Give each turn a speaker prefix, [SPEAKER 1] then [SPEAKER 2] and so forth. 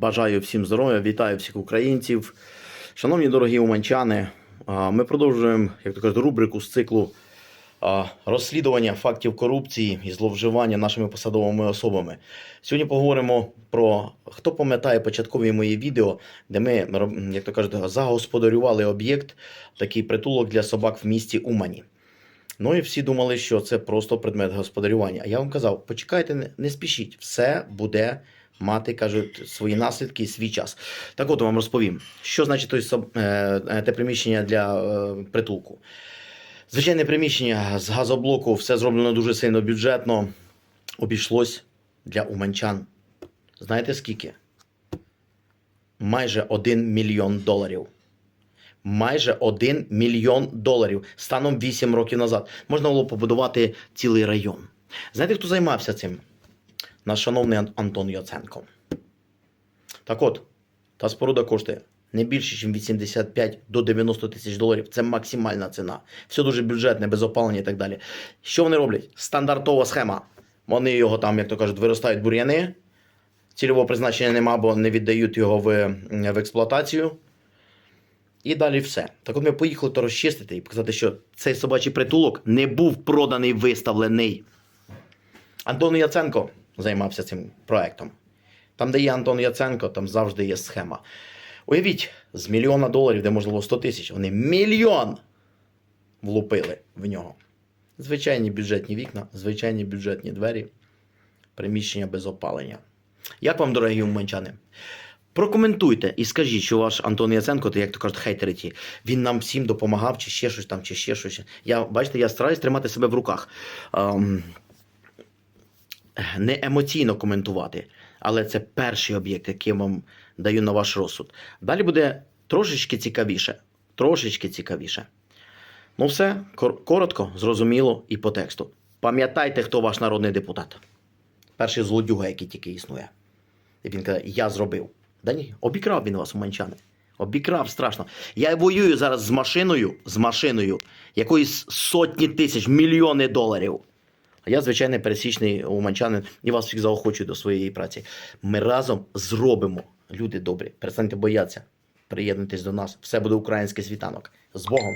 [SPEAKER 1] Бажаю всім здоров'я, вітаю всіх українців. Шановні дорогі уманчани, ми продовжуємо, як то кажуть, рубрику з циклу розслідування фактів корупції і зловживання нашими посадовими особами. Сьогодні поговоримо про хто пам'ятає початкові мої відео, де ми, як то кажуть, загосподарювали об'єкт, такий притулок для собак в місті Умані. Ну і всі думали, що це просто предмет господарювання. А я вам казав, почекайте, не, спішіть, все буде мати, кажуть, свої наслідки і свій час. Так от вам розповім, що значить той, е, е, те приміщення для е, притулку. Звичайне приміщення з газоблоку, все зроблено дуже сильно бюджетно. Обійшлось для уманчан. Знаєте скільки? Майже 1 мільйон доларів майже 1 мільйон доларів станом 8 років назад. Можна було побудувати цілий район. Знаєте, хто займався цим? Наш шановний Антон Яценко. Так от, та споруда коштує не більше, ніж 85 до 90 тисяч доларів. Це максимальна ціна. Все дуже бюджетне, без опалення і так далі. Що вони роблять? Стандартова схема. Вони його там, як то кажуть, виростають бур'яни. Цільового призначення нема, бо не віддають його в, в експлуатацію. І далі все. Так от ми поїхали то розчистити і показати, що цей собачий притулок не був проданий, виставлений. Антон Яценко займався цим проектом. Там, де є Антон Яценко, там завжди є схема. Уявіть, з мільйона доларів, де можливо 100 тисяч, вони мільйон влупили в нього. Звичайні бюджетні вікна, звичайні бюджетні двері, приміщення без опалення. Як вам, дорогі уманчани? Прокоментуйте і скажіть, що ваш Антон Яценко, то як то кажуть, хейтери ті, він нам всім допомагав, чи ще щось там, чи ще щось. Я, бачите, я стараюсь тримати себе в руках. Ем, не емоційно коментувати, але це перший об'єкт, який я вам даю на ваш розсуд. Далі буде трошечки цікавіше. Трошечки цікавіше. Ну, все, коротко, зрозуміло і по тексту. Пам'ятайте, хто ваш народний депутат. Перший злодюга, який тільки існує. І він каже, я зробив. Да ні, обікрав він вас, уманчани. Обікрав страшно. Я воюю зараз з машиною, з машиною, якоїсь сотні тисяч, мільйони доларів. А я, звичайний пересічний уманчанин, і вас всіх заохочую до своєї праці. Ми разом зробимо, люди добрі, перестаньте боятися. Приєднуйтесь до нас. Все буде український світанок. З Богом!